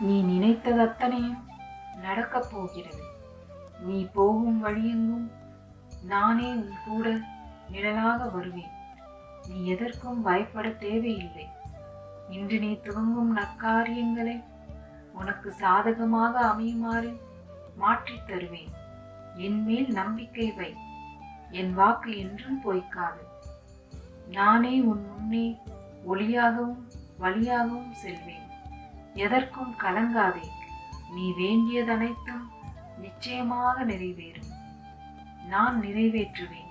நீ நினைத்தது அத்தனையும் நடக்கப் போகிறது. நீ போகும் வழியெங்கும் நானே உன் கூட நிழலாக வருவேன். நீ எதற்கும் பயப்பட தேவையில்லை. இன்று நீ துவங்கும் நற்காரியங்களை உனக்கு சாதகமாக அமையுமாறு மாற்றித் தருவேன். என் மேல் நம்பிக்கை வை. என் வாக்கு என்றும் பொய்க்காது. நானே உன் முன்னே ஒளியாகவும் வழியாகவும் செல்வேன். எதற்கும் கலங்காதே. நீ வேண்டியதனைத்தும் நிச்சயமாக நிறைவேறும் நான் நிறைவேற்றுவேன்.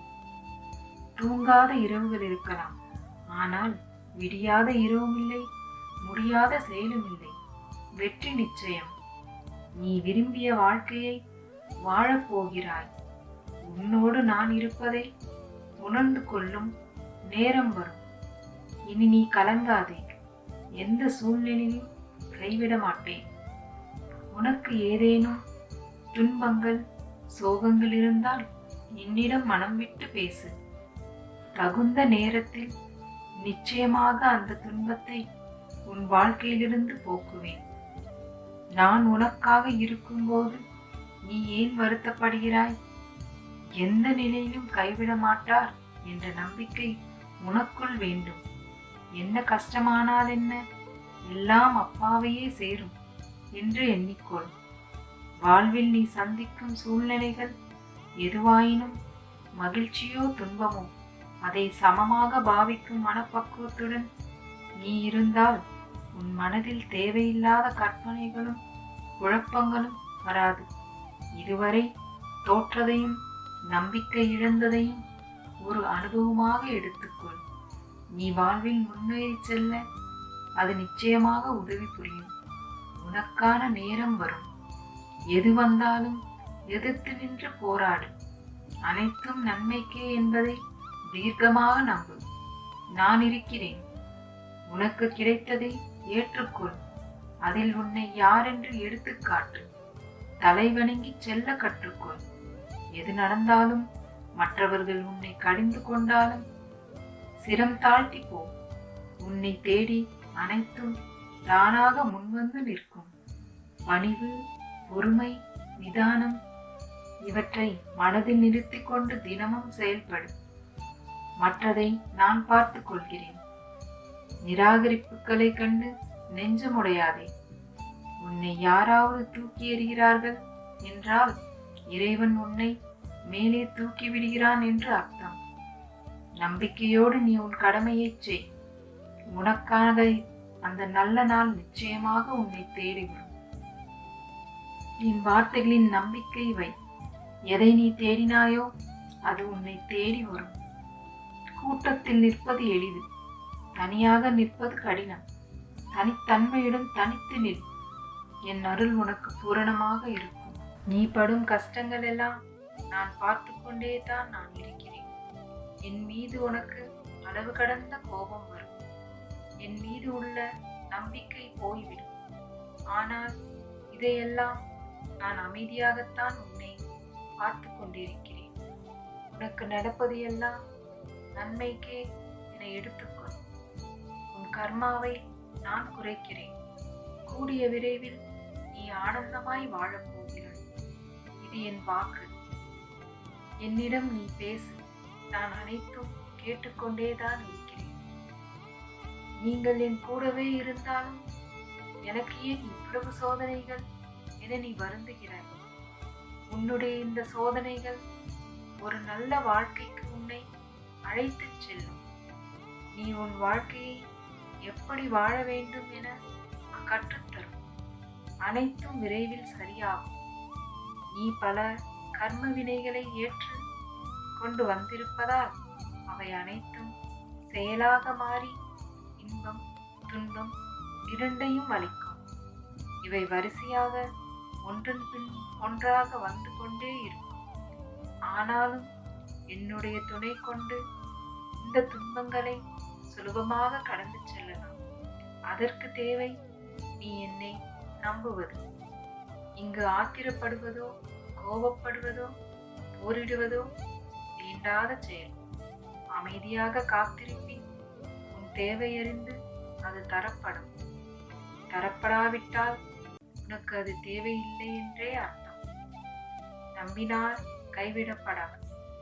தூங்காத இரவுகள் இருக்கலாம். ஆனால் விடியாத இரவும் இல்லை முடியாத செயலும் இல்லை. வெற்றி நிச்சயம். நீ விரும்பிய வாழ்க்கையை வாழப்போகிறாய் உன்னோடு நான் இருப்பதை உணர்ந்து கொள்ளும் நேரம் வரும். இனி நீ கலங்காதே. எந்த சூழ்நிலையும் கைவிட மாட்டேன். உனக்கு ஏதேனும் துன்பங்கள் சோகங்கள் இருந்தால் என்னிடம் மனம் விட்டு பேசு. தகுந்த நேரத்தில் நிச்சயமாக அந்த துன்பத்தை உன் வாழ்க்கையிலிருந்து போக்குவேன். நான் உனக்காக இருக்கும்போது நீ ஏன் வருத்தப்படுகிறாய்? எந்த நிலையிலும் கைவிட மாட்டார் என்ற நம்பிக்கை உனக்குள் வேண்டும். என்ன கஷ்டமானால் என்ன? எல்லாம் அப்பாவையே சேரும் என்று எண்ணிக்கொள். வாழ்வில் நீ சந்திக்கும் சூழ்நிலைகள் எதுவாயினும் மகிழ்ச்சியோ துன்பமோ அதை சமமாக பாவிக்கும் மனப்பக்குவத்துடன் நீ இருந்தால் உன் மனதில் தேவையில்லாத கற்பனைகளும் குழப்பங்களும் வராது. இதுவரை தோற்றதையும் நம்பிக்கை இழந்ததையும் ஒரு அனுபவமாக எடுத்துக்கொள். நீ வாழ்வில் முன்னேறி செல்ல அது நிச்சயமாக உதவி புரியும். உனக்கான நேரம் வரும். எது வந்தாலும் எதிர்த்து நின்று போராடு. அனைத்தும் நன்மைக்கே என்பதை தீர்க்கமாக நம்பு. நான் இருக்கிறேன். உனக்கு கிடைத்ததை ஏற்றுக்கொள். அதில் உன்னை யாரென்று எடுத்துக்காட்டு தலைவணங்கி செல்ல கற்றுக்கொள். எது நடந்தாலும் மற்றவர்கள் உன்னை கடிந்து கொண்டாலும் சிரம் தாழ்த்தி போ. உன்னை தேடி அனைத்தும் தானாக முன்வந்து நிற்கும். பணிவு பொறுமை நிதானம் இவற்றை மனதில் நிறுத்திக் கொண்டு தினமும் செயல்படும். மற்றதை நான் பார்த்து கொள்கிறேன். நிராகரிப்புகளை கண்டு நெஞ்சமுடையாதே. உன்னை யாராவது தூக்கி எறிகிறார்கள் என்றால் இறைவன் உன்னை மேலே தூக்கி விடுகிறான் என்று அர்த்தம். நம்பிக்கையோடு நீ உன் கடமையைச் செய். உனக்காக அந்த நல்ல நாள் நிச்சயமாக உன்னை தேடி வரும் என் வார்த்தைகளின் நம்பிக்கை வை. எதை நீ தேடினாயோ அது உன்னை தேடி வரும். கூட்டத்தில் நிற்பது எளிது. தனியாக நிற்பது கடினம். தனித்தன்மையுடன் தனித்து நில். என் அருள் உனக்கு பூரணமாக இருக்கும். நீ படும் கஷ்டங்கள் எல்லாம் நான் பார்த்து கொண்டே தான் நான் இருக்கிறேன். என் மீது உனக்கு அளவு கடந்த கோபம் வரும். என் மீது உள்ள நம்பிக்கை போய்விடும். ஆனால் இதையெல்லாம் நான் அமைதியாகத்தான் உன்னை பார்த்து கொண்டிருக்கிறேன். உனக்கு நடப்பது எல்லாம் நன்மைக்கே என எடுத்துக்கொள். உன் கர்மாவை நான் குறைக்கிறேன். கூடிய விரைவில் நீ ஆனந்தமாய் வாழப் போகிறாய். இது என் வாக்கு. என்னிடம் நீ பேசு. நான் அனைத்தும் கேட்டுக்கொண்டேதான் இருக்கிறேன் நீங்கள் என் கூடவே இருந்தாலும் எனக்கு ஏன் இவ்வளவு சோதனைகள் என நீ வருந்துகிறாய்? உன்னுடைய இந்த சோதனைகள் ஒரு நல்ல வாழ்க்கைக்கு உன்னை அழைத்துச் செல்லும். நீ உன் வாழ்க்கையை எப்படி வாழ வேண்டும் என கற்றுத்தரும் அனைத்தும் விரைவில் சரியாகும். நீ பல கர்ம வினைகளை ஏற்று கொண்டு வந்திருப்பதால் அவை அனைத்தும் செயலாக மாறி இன்பம் துன்பம் இரண்டையும் அளிக்கும். இவை வரிசையாக ஒன்றன் பின் ஒன்றாக வந்து கொண்டே இருக்கும். ஆனாலும் என்னுடைய துணை கொண்டு இந்த துன்பங்களை சுலபமாக கடந்து செல்லலாம். அதற்கு தேவை நீ என்னை நம்புவது. இங்கு ஆத்திரப்படுவதோ கோபப்படுவதோ போரிடுவதோ வேண்டாத செயல். அமைதியாக காத்திருக்க தேவையறிந்து அது தரப்படும். தரப்படாவிட்டால் உனக்கு அது தேவையில்லை என்றே அர்த்தம். நம்பினால் கைவிடப்படாது.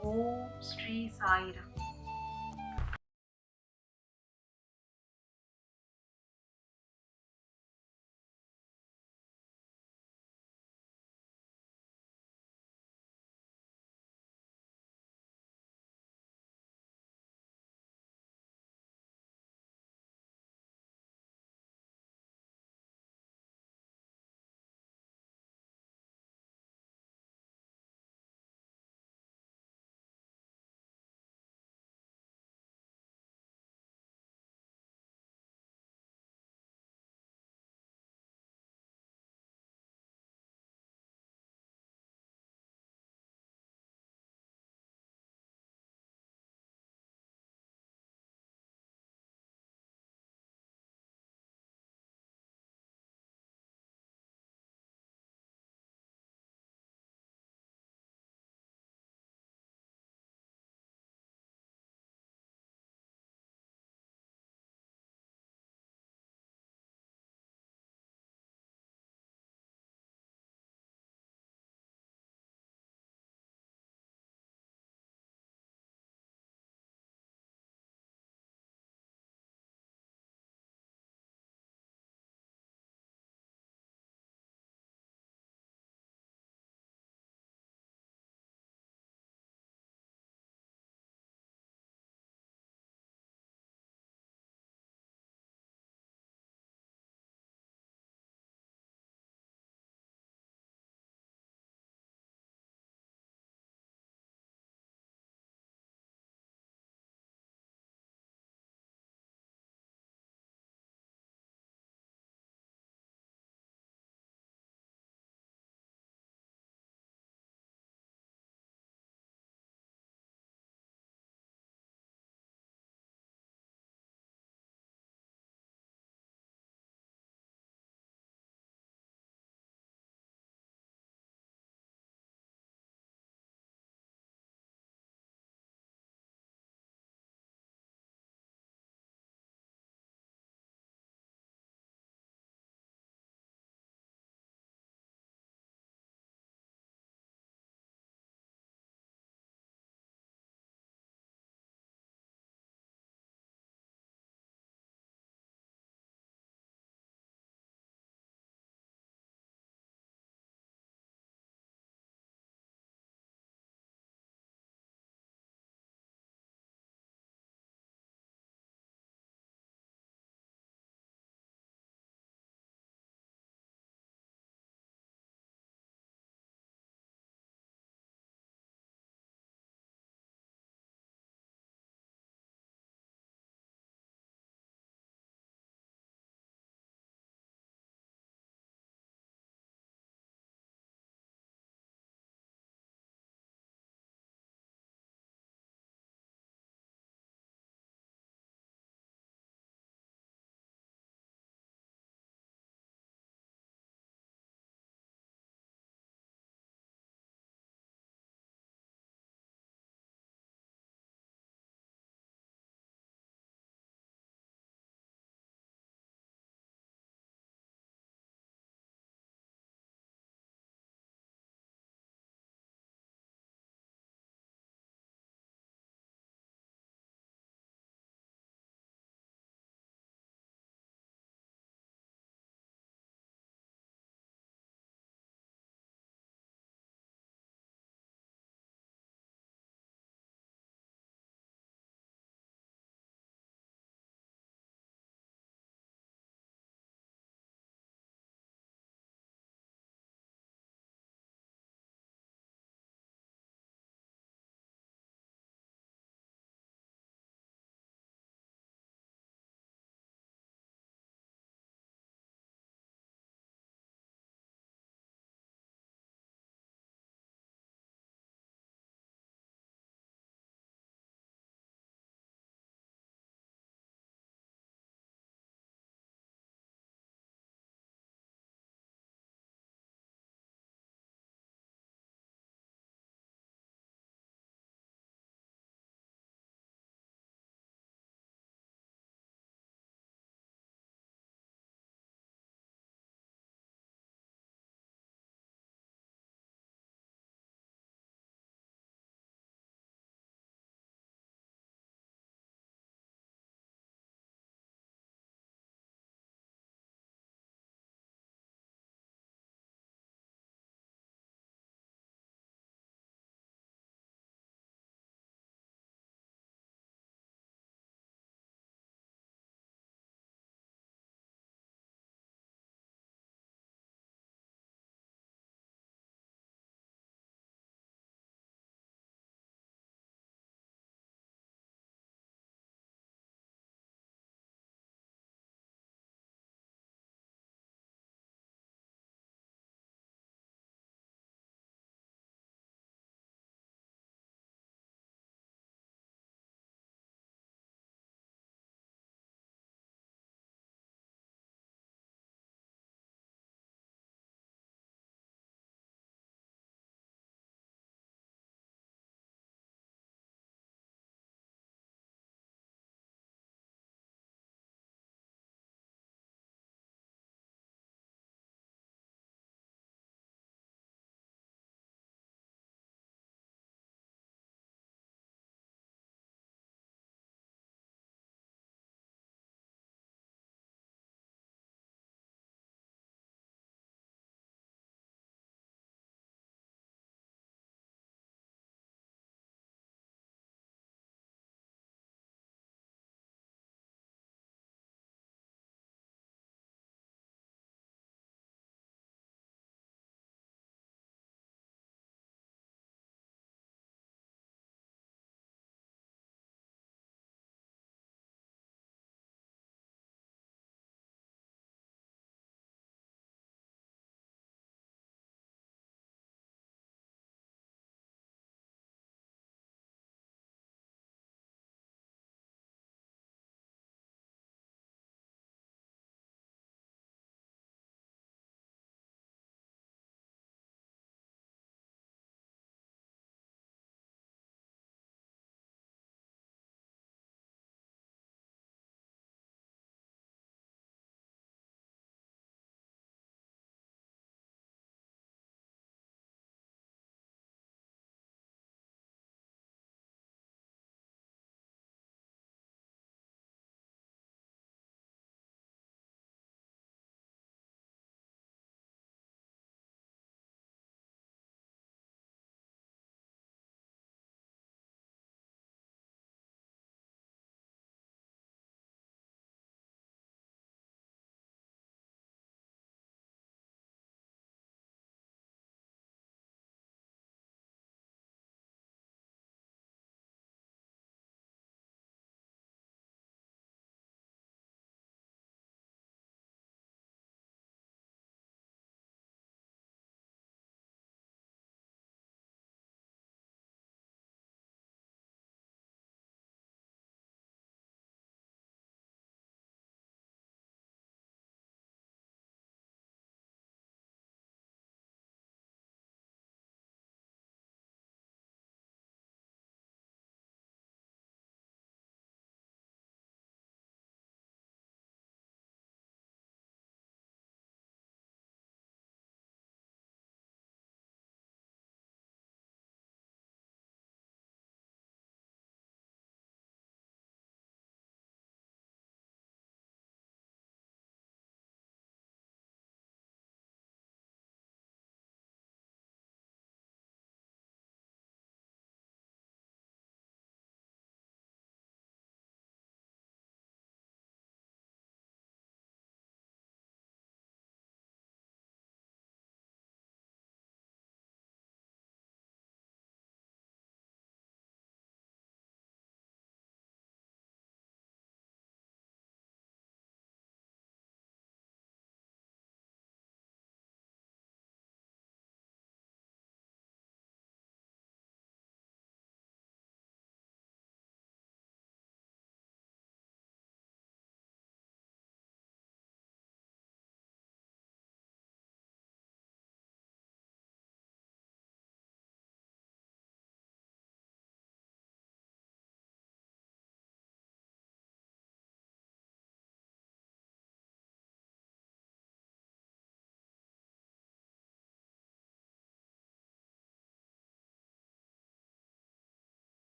ஓம் ஸ்ரீ சாயிரம்.